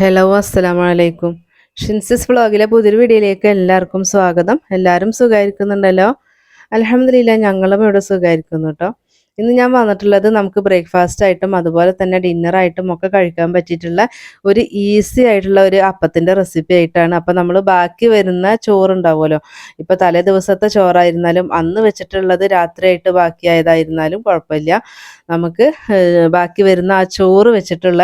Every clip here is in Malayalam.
ഹലോ അസ്സലാമലൈക്കും. ഷിൻസിസ് വ്ളോഗിലെ പുതിയൊരു വീഡിയോയിലേക്ക് എല്ലാവർക്കും സ്വാഗതം. എല്ലാവരും സുഖമായിരിക്കുന്നുണ്ടല്ലോ? അലഹമില്ല ഞങ്ങളും ഇവിടെ സുഖമായിരിക്കുന്നു കേട്ടോ. ഇന്ന് ഞാൻ വന്നിട്ടുള്ളത് നമുക്ക് ബ്രേക്ക്ഫാസ്റ്റ് ആയിട്ടും അതുപോലെ തന്നെ ഡിന്നറായിട്ടും ഒക്കെ കഴിക്കാൻ പറ്റിയിട്ടുള്ള ഒരു ഈസി ആയിട്ടുള്ള ഒരു അപ്പത്തിന്റെ റെസിപ്പി ആയിട്ടാണ്. അപ്പോൾ നമ്മൾ ബാക്കി വരുന്ന ചോറുണ്ടാവുമല്ലോ. ഇപ്പോൾ തലേ ദിവസത്തെ ചോറായിരുന്നാലും അന്ന് വെച്ചിട്ടുള്ളത് രാത്രിയായിട്ട് ബാക്കിയായതായിരുന്നാലും കുഴപ്പമില്ല. നമുക്ക് ബാക്കി വരുന്ന ആ ചോറ് വെച്ചിട്ടുള്ള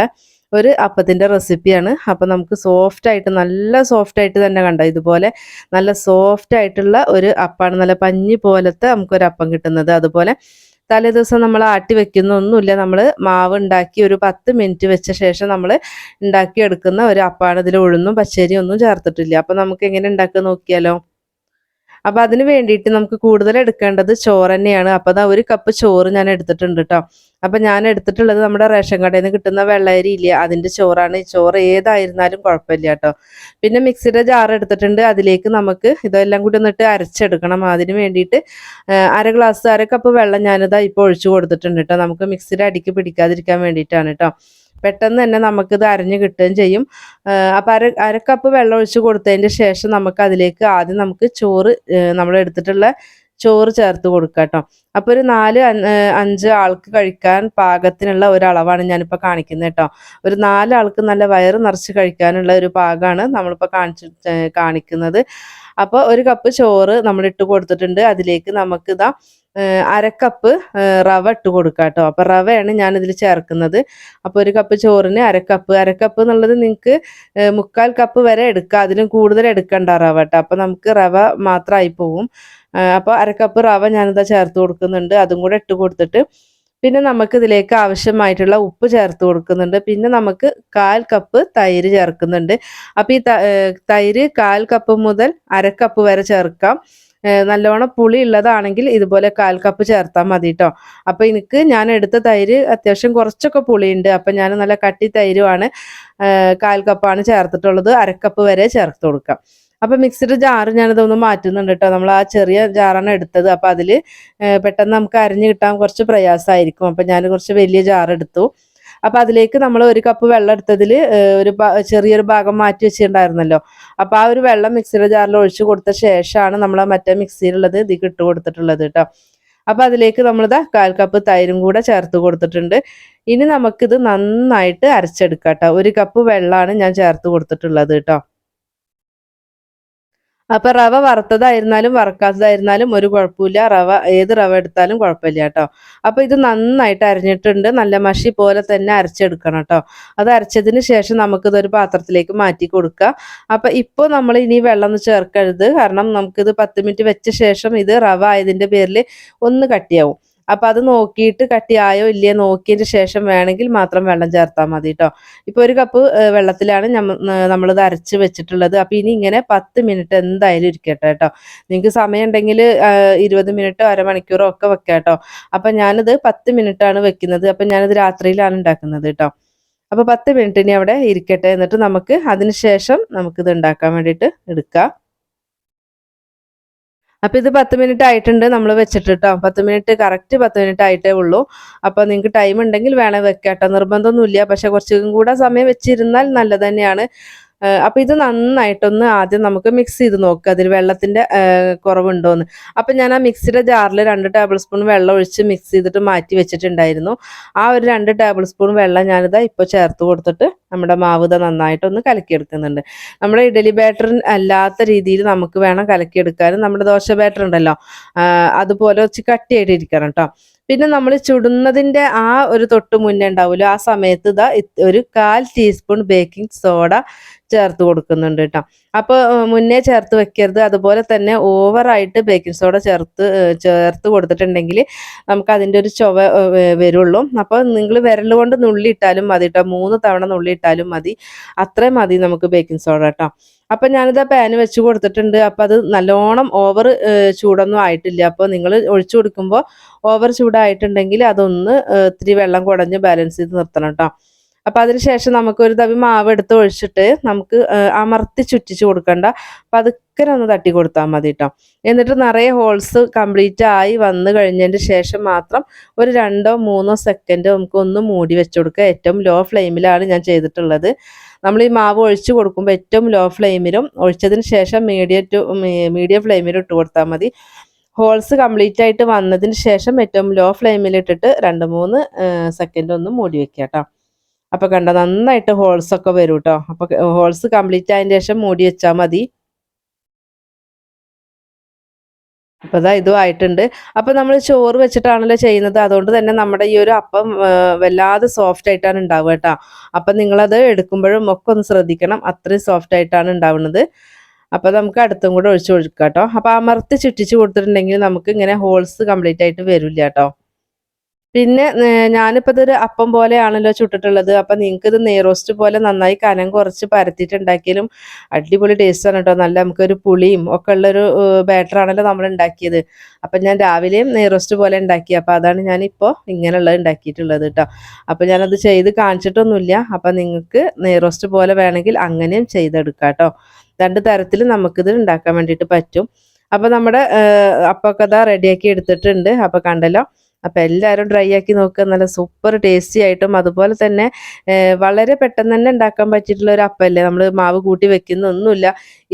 ഒരു അപ്പത്തിന്റെ റെസിപ്പിയാണ്. അപ്പം നമുക്ക് സോഫ്റ്റ് ആയിട്ട് നല്ല സോഫ്റ്റ് ആയിട്ട് തന്നെ കണ്ട? ഇതുപോലെ നല്ല സോഫ്റ്റ് ആയിട്ടുള്ള ഒരു അപ്പാണ്. നല്ല പഞ്ഞി പോലത്തെ നമുക്കൊരു അപ്പം കിട്ടുന്നത്. അതുപോലെ തലേ ദിവസം നമ്മൾ ആട്ടി വെക്കുന്നൊന്നുമില്ല നമ്മൾ മാവ് ഉണ്ടാക്കി ഒരു പത്ത് മിനിറ്റ് വെച്ച ശേഷം നമ്മൾ ഉണ്ടാക്കിയെടുക്കുന്ന ഒരു അപ്പാണ്. ഇതിൽ ഉഴുന്നും പച്ചരിയും ഒന്നും ചേർത്തിട്ടില്ല. അപ്പം നമുക്ക് എങ്ങനെ ഉണ്ടാക്കുക നോക്കിയാലോ? അപ്പം അതിന് വേണ്ടിയിട്ട് നമുക്ക് കൂടുതൽ എടുക്കേണ്ടത് ചോറ് തന്നെയാണ്. അപ്പം അതാ ഒരു കപ്പ് ചോറ് ഞാൻ എടുത്തിട്ടുണ്ട് കേട്ടോ അപ്പം ഞാൻ എടുത്തിട്ടുള്ളത് നമ്മുടെ റേഷൻ കടയിൽ നിന്ന് കിട്ടുന്ന വെള്ളരി ഇല്ല? അതിന്റെ ചോറാണ്. ചോറ് ഏതായിരുന്നാലും കുഴപ്പമില്ല കേട്ടോ പിന്നെ മിക്സിയുടെ ജാർ എടുത്തിട്ടുണ്ട്. അതിലേക്ക് നമുക്ക് ഇതെല്ലാം കൂടി ഒന്നിട്ട് അരച്ചെടുക്കണം. അതിന് വേണ്ടിയിട്ട് അര ഗ്ലാസ് അര കപ്പ് വെള്ളം ഞാനിതാ ഇപ്പൊ ഒഴിച്ചു കൊടുത്തിട്ടുണ്ട് കേട്ടോ നമുക്ക് മിക്സിയുടെ അടിക്ക് പിടിക്കാതിരിക്കാൻ വേണ്ടിയിട്ടാണ് കേട്ടോ പെട്ടെന്ന് തന്നെ നമുക്കിത് അരഞ്ഞ് കിട്ടുകയും ചെയ്യും. അപ്പം അര അര കപ്പ് വെള്ളം ഒഴിച്ച് കൊടുത്തതിന്റെ ശേഷം നമുക്ക് അതിലേക്ക് ആദ്യം നമുക്ക് ചോറ് നമ്മൾ എടുത്തിട്ടുള്ള ചോറ് ചേർത്ത് കൊടുക്കുക കേട്ടോ അപ്പോൾ ഒരു നാല് അഞ്ച് ആൾക്ക് കഴിക്കാൻ പാകത്തിനുള്ള ഒരളവാണ് ഞാനിപ്പോൾ കാണിക്കുന്നത് കേട്ടോ ഒരു നാല് ആൾക്ക് നല്ല വയറ് നിറച്ച് കഴിക്കാനുള്ള ഒരു പാകമാണ് നമ്മളിപ്പോൾ കാണിച്ച് കാണിക്കുന്നത്. അപ്പോൾ ഒരു കപ്പ് ചോറ് നമ്മൾ ഇട്ട് കൊടുത്തിട്ടുണ്ട്. അതിലേക്ക് നമുക്ക് ഇതാ അരക്കപ്പ് റവ ഇട്ട് കൊടുക്കുക കേട്ടോ അപ്പോൾ റവയാണ് ഞാൻ ഞാനിതിൽ ചേർക്കുന്നത്. അപ്പോൾ ഒരു കപ്പ് ചോറിന് അരക്കപ്പ്. അരക്കപ്പ് എന്നുള്ളത് നിങ്ങൾക്ക് മുക്കാൽ കപ്പ് വരെ എടുക്കുക അതിലും കൂടുതൽ എടുക്കണ്ട റവ കേട്ടോ അപ്പോൾ നമുക്ക് റവ മാത്രമായി പോവും. അപ്പോൾ അരക്കപ്പ് റവ ഞാനിതാ ചേർത്ത് കൊടുക്കുന്നുണ്ട്. അതും കൂടെ ഇട്ട് കൊടുത്തിട്ട് പിന്നെ നമുക്ക് ഇതിലേക്ക് ആവശ്യമായിട്ടുള്ള ഉപ്പ് ചേർത്ത് കൊടുക്കുന്നുണ്ട്. പിന്നെ നമുക്ക് കാൽ കപ്പ് തൈര് ചേർക്കുന്നുണ്ട്. അപ്പോൾ ഈ തൈര് കാൽ കപ്പ് മുതൽ അരക്കപ്പ് വരെ ചേർക്കാം. നല്ലോണം പുളി ഉള്ളതാണെങ്കിൽ ഇതുപോലെ കാൽ കപ്പ് ചേർത്താൽ മതി കേട്ടോ അപ്പോൾ എനിക്ക് ഞാൻ എടുത്ത തൈര് അത്യാവശ്യം കുറച്ചൊക്കെ പുളിയുണ്ട്. അപ്പം ഞാൻ നല്ല കട്ടി തൈരുമാണ് കാൽ കപ്പാണ് ചേർത്തിട്ടുള്ളത്. അരക്കപ്പ് വരെ ചേർത്ത് കൊടുക്കാം. അപ്പം മിക്സിയുടെ ജാറ് ഞാനിതൊന്ന് മാറ്റുന്നുണ്ട് കേട്ടോ നമ്മൾ ആ ചെറിയ ജാറാണ് എടുത്തത്. അപ്പം അതിൽ പെട്ടെന്ന് നമുക്ക് അരിഞ്ഞ് കിട്ടാൻ കുറച്ച് പ്രയാസമായിരിക്കും അപ്പം ഞാൻ കുറച്ച് വലിയ ജാർ എടുത്തു. അപ്പം അതിലേക്ക് നമ്മൾ ഒരു കപ്പ് വെള്ളം എടുത്തതിൽ ഒരു ചെറിയൊരു ഭാഗം മാറ്റി വെച്ചിട്ടുണ്ടായിരുന്നല്ലോ. അപ്പം ആ ഒരു വെള്ളം മിക്സിയുടെ ജാറിൽ ഒഴിച്ചു കൊടുത്ത ശേഷമാണ് നമ്മൾ മറ്റേ മിക്സിയിലുള്ളത് ഇത് ഇട്ട് കൊടുത്തിട്ടുള്ളത് കേട്ടോ അപ്പം അതിലേക്ക് നമ്മളിതാ കാൽ കപ്പ് തൈരും കൂടെ ചേർത്ത് കൊടുത്തിട്ടുണ്ട്. ഇനി നമുക്കിത് നന്നായിട്ട് അരച്ചെടുക്കാം കേട്ടോ ഒരു കപ്പ് വെള്ളമാണ് ഞാൻ ചേർത്ത് കൊടുത്തിട്ടുള്ളത് കേട്ടോ അപ്പൊ റവ വറുത്തതായിരുന്നാലും വറക്കാത്തതായിരുന്നാലും ഒരു കുഴപ്പമില്ല. റവ ഏത് റവ എടുത്താലും കുഴപ്പമില്ല കേട്ടോ. അപ്പൊ ഇത് നന്നായിട്ട് അരിഞ്ഞിട്ടുണ്ട്. നല്ല മഷി പോലെ തന്നെ അരച്ചെടുക്കണം കേട്ടോ. അത് അരച്ചതിന് ശേഷം നമുക്കിതൊരു പാത്രത്തിലേക്ക് മാറ്റി കൊടുക്കാം. അപ്പൊ ഇപ്പോൾ നമ്മൾ ഇനി വെള്ളം ഒന്ന് ചേർക്കരുത്. കാരണം നമുക്കിത് പത്ത് മിനിറ്റ് വെച്ച ശേഷം ഇത് റവ ആയതിന്റെ പേരിൽ ഒന്ന് കട്ടിയാവും. അപ്പൊ അത് നോക്കിയിട്ട് കട്ടിയായോ ഇല്ലയോ നോക്കിയതിന് ശേഷം വേണമെങ്കിൽ മാത്രം വെള്ളം ചേർത്താൽ മതി കേട്ടോ ഇപ്പൊ ഒരു കപ്പ് വെള്ളത്തിലാണ് വെള്ളത്തിലാണ് നമ്മളിത് അരച്ച് വെച്ചിട്ടുള്ളത്. അപ്പൊ ഇനി ഇങ്ങനെ പത്ത് മിനിറ്റ് എന്തായാലും ഇരിക്കട്ടെ കേട്ടോ നിങ്ങൾക്ക് സമയം ഉണ്ടെങ്കിൽ ഇരുപത് മിനിറ്റോ അരമണിക്കൂറോ ഒക്കെ വെക്കാം കേട്ടോ അപ്പൊ ഞാനിത് പത്ത് മിനിറ്റ് ആണ് വെക്കുന്നത്. അപ്പൊ ഞാനിത് രാത്രിയിലാണ് ഉണ്ടാക്കുന്നത് കേട്ടോ അപ്പൊ പത്ത് മിനിറ്റ് ഇനി അവിടെ ഇരിക്കട്ടെ. എന്നിട്ട് നമുക്ക് അതിന് ശേഷം നമുക്കിത് ഉണ്ടാക്കാൻ വേണ്ടിയിട്ട് എടുക്കാം. അപ്പൊ ഇത് പത്ത് മിനിറ്റ് ആയിട്ടുണ്ട്. നമ്മൾ വെച്ചിട്ട് കേട്ടോ പത്ത് മിനിറ്റ് കറക്റ്റ് പത്ത് മിനിറ്റ് ആയിട്ടേ ഉള്ളൂ. അപ്പൊ നിങ്ങൾക്ക് ടൈം ഉണ്ടെങ്കിൽ വേണേ കേട്ടോ നിർബന്ധമൊന്നുമില്ല. പക്ഷെ കുറച്ചും കൂടെ സമയം വെച്ചിരുന്നാൽ നല്ലത് തന്നെയാണ്. ഏഹ് അപ്പൊ ഇത് നന്നായിട്ടൊന്ന് ആദ്യം നമുക്ക് മിക്സ് ചെയ്ത് നോക്കുക അതിൽ വെള്ളത്തിന്റെ കുറവുണ്ടോന്ന്. അപ്പൊ ഞാൻ ആ മിക്സിയുടെ ജാറിൽ രണ്ട് ടേബിൾ സ്പൂൺ വെള്ളം ഒഴിച്ച് മിക്സ് ചെയ്തിട്ട് മാറ്റി വെച്ചിട്ടുണ്ടായിരുന്നു. ആ ഒരു രണ്ട് ടേബിൾ സ്പൂൺ വെള്ളം ഞാനിതാ ഇപ്പോൾ ചേർത്ത് കൊടുത്തിട്ട് നമ്മുടെ മാവ് ഇതാ നന്നായിട്ടൊന്ന് കലക്കിയെടുക്കുന്നുണ്ട്. നമ്മുടെ ഇഡലി ബാറ്റർ അല്ലാത്ത രീതിയിൽ നമുക്ക് വേണം കലക്കിയെടുക്കാനും നമ്മുടെ ദോശ ബാറ്റർ ഉണ്ടല്ലോ. അതുപോലെ വെച്ച് കട്ടിയായിട്ട് ഇരിക്കണം കേട്ടോ പിന്നെ നമ്മൾ ചുടുന്നതിന്റെ ആ ഒരു തൊട്ട് മുന്നേ ഉണ്ടാവുമല്ലോ ആ സമയത്ത് ഇതാ ഒരു കാൽ ടീസ്പൂൺ ബേക്കിംഗ് സോഡ ചേർത്ത് കൊടുക്കുന്നുണ്ട് കേട്ടോ അപ്പോൾ മുന്നേ ചേർത്ത് വെക്കരുത്. അതുപോലെ തന്നെ ഓവറായിട്ട് ബേക്കിംഗ് സോഡ ചേർത്ത് ചേർത്ത് കൊടുത്തിട്ടുണ്ടെങ്കിൽ നമുക്ക് അതിന്റെ ഒരു ചുവ വരുള്ളൂ. അപ്പോൾ നിങ്ങൾ വിരൽ കൊണ്ട് നുള്ളി ഇട്ടാലും മതി കേട്ടോ മൂന്ന് തവണ നുള്ളി ഇട്ടാലും മതി. അത്രയും മതി നമുക്ക് ബേക്കിംഗ് സോഡ കേട്ടോ അപ്പം ഞാനിത് പാന് വെച്ച് കൊടുത്തിട്ടുണ്ട്. അപ്പം അത് നല്ലോണം ഓവർ ചൂടൊന്നും ആയിട്ടില്ല. അപ്പോൾ നിങ്ങൾ ഒഴിച്ചു കൊടുക്കുമ്പോൾ ഓവർ ചൂടായിട്ടുണ്ടെങ്കിൽ അതൊന്ന് ഇത്തിരി വെള്ളം കുടഞ്ഞ് ബാലൻസ് ചെയ്ത് നിർത്തണം കേട്ടോ അപ്പോൾ അതിനുശേഷം നമുക്ക് ഒരു തവി മാവ് എടുത്ത് ഒഴിച്ചിട്ട് നമുക്ക് അമർത്തി ചുറ്റിച്ച് കൊടുക്കണ്ട. പതുക്കെ ഒന്ന് തട്ടി കൊടുത്താൽ മതി കേട്ടോ എന്നിട്ട് നിറയെ ഹോൾസ് കംപ്ലീറ്റ് ആയി വന്നു കഴിഞ്ഞതിന് ശേഷം മാത്രം ഒരു രണ്ടോ മൂന്നോ സെക്കൻഡ് നമുക്ക് ഒന്ന് മൂടി വെച്ച് കൊടുക്കുക. ഏറ്റവും ലോ ഫ്ലെയിമിലാണ് ഞാൻ ചെയ്തിട്ടുള്ളത്. നമ്മൾ ഈ മാവ് ഒഴിച്ച് കൊടുക്കുമ്പോൾ ഏറ്റവും ലോ ഫ്ലെയിമിലും ഒഴിച്ചതിന് ശേഷം മീഡിയം ടു മീഡിയം ഫ്ലെയിമിലും ഇട്ട് കൊടുത്താൽ മതി. ഹോൾസ് കംപ്ലീറ്റ് ആയിട്ട് വന്നതിന് ശേഷം ഏറ്റവും ലോ ഫ്ലെയിമിലിട്ടിട്ട് രണ്ട് മൂന്ന് സെക്കൻഡ് ഒന്ന് മൂടി വെക്കുക കേട്ടോ അപ്പോൾ കണ്ടോ നന്നായിട്ട് ഹോൾസ് ഒക്കെ വരും കേട്ടോ അപ്പോൾ ഹോൾസ് കംപ്ലീറ്റ് ആയതിന് ശേഷം മൂടി വെച്ചാൽ മതി. അപ്പോൾ ഇതാ ഇതും ആയിട്ടുണ്ട്. അപ്പോൾ നമ്മൾ ചോറ് വെച്ചിട്ടാണല്ലോ ചെയ്യുന്നത്. അതുകൊണ്ട് തന്നെ നമ്മുടെ ഈ ഒരു അപ്പം വല്ലാതെ സോഫ്റ്റ് ആയിട്ടാണ് ഉണ്ടാവുക കേട്ടോ. അപ്പം നിങ്ങളത് എടുക്കുമ്പോഴും ഒക്കെ ഒന്ന് ശ്രദ്ധിക്കണം. അത്രയും സോഫ്റ്റ് ആയിട്ടാണ് ഉണ്ടാവുന്നത്. അപ്പോൾ നമുക്ക് അടുത്തും കൂടെ ഒഴിച്ചു കൊടുക്കാം കേട്ടോ. അപ്പോൾ അമർത്തി ചുറ്റിച്ച് കൊടുത്തിട്ടുണ്ടെങ്കിൽ നമുക്ക് ഇങ്ങനെ ഹോൾസ് കംപ്ലീറ്റ് ആയിട്ട് വരില്ല കേട്ടോ. പിന്നെ ഞാനിപ്പോ ഇതൊരു അപ്പം പോലെയാണല്ലോ ചുട്ടിട്ടുള്ളത്. അപ്പം നിങ്ങൾക്ക് ഇത് നെയ്റോസ്റ്റ് പോലെ നന്നായി കനം കുറച്ച് പരത്തിയിട്ടുണ്ടാക്കിയാലും അടിപൊളി ടേസ്റ്റാണ് കേട്ടോ നല്ല നമുക്കൊരു പുളിയും ഒക്കെ ഉള്ളൊരു ബാറ്റർ ആണല്ലോ നമ്മൾ ഉണ്ടാക്കിയത്. അപ്പം ഞാൻ രാവിലെയും നെയ്റോസ്റ്റ് പോലെ ഉണ്ടാക്കി. അപ്പം അതാണ് ഞാനിപ്പോൾ ഇങ്ങനെയുള്ളത് ഉണ്ടാക്കിയിട്ടുള്ളത് കേട്ടോ അപ്പം ഞാനത് ചെയ്ത് കാണിച്ചിട്ടൊന്നുമില്ല. അപ്പം നിങ്ങൾക്ക് നെയ്റോസ്റ്റ് പോലെ വേണമെങ്കിൽ അങ്ങനെയും ചെയ്തെടുക്കാം കേട്ടോ രണ്ട് തരത്തിൽ നമുക്കിത് ഉണ്ടാക്കാൻ വേണ്ടിയിട്ട് പറ്റും. അപ്പോൾ നമ്മുടെ അപ്പൊക്കെ അതാ റെഡിയാക്കി എടുത്തിട്ടുണ്ട്. അപ്പോൾ കണ്ടല്ലോ അപ്പോൾ എല്ലാവരും ട്രൈ ആക്കി നോക്കുക. നല്ല സൂപ്പർ ടേസ്റ്റി ആയിട്ടും അതുപോലെ തന്നെ വളരെ പെട്ടെന്ന് തന്നെ ഉണ്ടാക്കാൻ പറ്റിയിട്ടുള്ള ഒരു അപ്പല്ലേ? നമ്മൾ മാവ് കൂട്ടി വെക്കുന്നൊന്നുമില്ല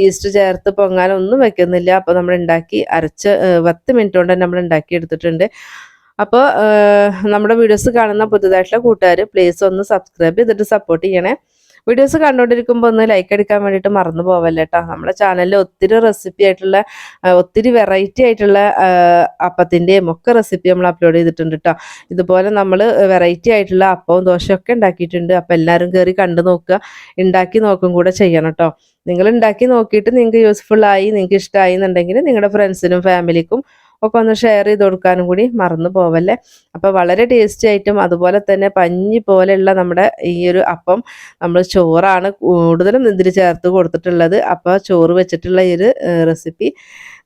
ഈസ്റ്റ് ചേർത്ത് പൊങ്ങാനൊന്നും വെക്കുന്നില്ല. അപ്പോൾ നമ്മൾ ഉണ്ടാക്കി അരച്ച് പത്ത് മിനിറ്റ് കൊണ്ട് തന്നെ നമ്മൾ ഉണ്ടാക്കി എടുത്തിട്ടുണ്ട്. അപ്പോൾ നമ്മുടെ വീഡിയോസ് കാണുന്ന പുതുതായിട്ടുള്ള കൂട്ടുകാർ പ്ലീസ് ഒന്ന് സബ്സ്ക്രൈബ് ചെയ്തിട്ട് സപ്പോർട്ട് ചെയ്യണേ. വീഡിയോസ് കണ്ടുകൊണ്ടിരിക്കുമ്പോൾ ഒന്ന് ലൈക്ക് അടിക്കാൻ വേണ്ടിയിട്ട് മറന്നു പോവല്ലേ കേട്ടോ നമ്മുടെ ചാനലിൽ ഒത്തിരി റെസിപ്പി ആയിട്ടുള്ള ഒത്തിരി വെറൈറ്റി ആയിട്ടുള്ള അപ്പത്തിന്റെയും ഒക്കെ റെസിപ്പി നമ്മൾ അപ്ലോഡ് ചെയ്തിട്ടുണ്ട് കേട്ടോ ഇതുപോലെ നമ്മൾ വെറൈറ്റി ആയിട്ടുള്ള അപ്പവും ദോശയൊക്കെ ഉണ്ടാക്കിയിട്ടുണ്ട്. അപ്പോൾ എല്ലാവരും കയറി കണ്ടു നോക്കുക. ഉണ്ടാക്കി നോക്കും കൂടെ ചെയ്യണം കേട്ടോ നിങ്ങൾ ഉണ്ടാക്കി നോക്കിയിട്ട് നിങ്ങൾക്ക് യൂസ്ഫുൾ ആയി നിങ്ങൾക്ക് ഇഷ്ടമായി എന്നുണ്ടെങ്കിൽ നിങ്ങളുടെ ഫ്രണ്ട്സിനും ഫാമിലിക്കും ഒക്കെ ഒന്ന് ഷെയർ ചെയ്ത് കൊടുക്കാനും കൂടി മറന്നു പോവല്ലേ? അപ്പോൾ വളരെ ടേസ്റ്റി ആയിട്ടും അതുപോലെ തന്നെ പഞ്ഞി പോലെയുള്ള നമ്മുടെ ഈ ഒരു അപ്പം നമ്മൾ ചോറാണ് കൂടുതലും ഇതിൽ ചേർത്ത് കൊടുത്തിട്ടുള്ളത്. അപ്പോൾ ചോറ് വെച്ചിട്ടുള്ള ഈ ഒരു റെസിപ്പി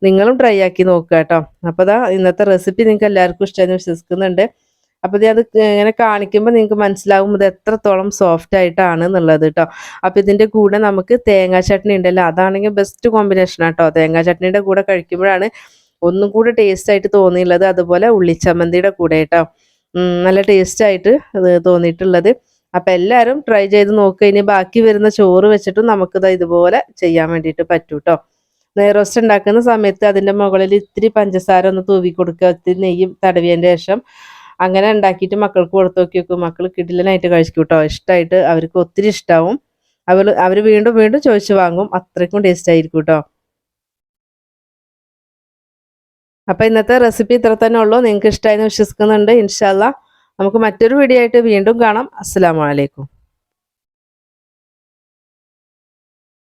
നിങ്ങളും ട്രൈ ആക്കി നോക്കുക കേട്ടോ. അപ്പോൾ ദാ ഇന്നത്തെ റെസിപ്പി നിങ്ങൾക്ക് എല്ലാവർക്കും ഇഷ്ടമെന്ന് വിശ്വസിക്കുന്നുണ്ട്. അപ്പോൾ ഇത് അത് ഇങ്ങനെ കാണിക്കുമ്പോൾ നിങ്ങൾക്ക് മനസ്സിലാവും ഇത് എത്രത്തോളം സോഫ്റ്റ് ആയിട്ടാണ് എന്നുള്ളത് കേട്ടോ. അപ്പോൾ ഇതിന്റെ കൂടെ നമുക്ക് തേങ്ങാ ചട്നി ഉണ്ടല്ലോ അതാണെങ്കിൽ ബെസ്റ്റ് കോമ്പിനേഷൻ ആട്ടോ. തേങ്ങാ ചട്നിയുടെ കൂടെ കഴിക്കുമ്പോഴാണ് ഒന്നും കൂടി ടേസ്റ്റ് ആയിട്ട് തോന്നിയുള്ളത് അതുപോലെ ഉള്ളിച്ചമ്മന്തിയുടെ കൂടെ കേട്ടോ നല്ല ടേസ്റ്റ് ആയിട്ട് തോന്നിയിട്ടുള്ളത്. അപ്പം എല്ലാവരും ട്രൈ ചെയ്ത് നോക്കുക ഇനി ബാക്കി വരുന്ന ചോറ് വെച്ചിട്ടും നമുക്കിത് ഇതുപോലെ ചെയ്യാൻ വേണ്ടിയിട്ട് പറ്റൂ കേട്ടോ നെയ്റോസ്റ്റ് ഉണ്ടാക്കുന്ന സമയത്ത് അതിന്റെ മുകളിൽ ഇത്തിരി പഞ്ചസാര ഒന്ന് തൂവി കൊടുക്കുക. ഇത്തിരി നെയ്യ് തടവിയതിന്റെ ശേഷം അങ്ങനെ ഉണ്ടാക്കിയിട്ട് മക്കൾക്ക് കൊടുത്തു നോക്കി വെക്കും. മക്കൾ കിടിലനായിട്ട് കഴിക്കും കേട്ടോ ഇഷ്ടമായിട്ട് അവർക്ക് ഒത്തിരി ഇഷ്ടാവും. അവർ അവർ വീണ്ടും വീണ്ടും ചോദിച്ചു വാങ്ങും. അത്രയ്ക്കും ടേസ്റ്റ് ആയിരിക്കും കേട്ടോ അപ്പോൾ ഇന്നത്തെ റെസിപ്പി ഇത്ര തന്നെ ഉള്ളൂ. നിങ്ങൾക്ക് ഇഷ്ടമായി വിശ്വസിക്കുന്നുണ്ട്. ഇൻഷാല്ല നമുക്ക് മറ്റൊരു വീഡിയോ ആയിട്ട് വീണ്ടും കാണാം. അസ്സാം അലൈക്കും.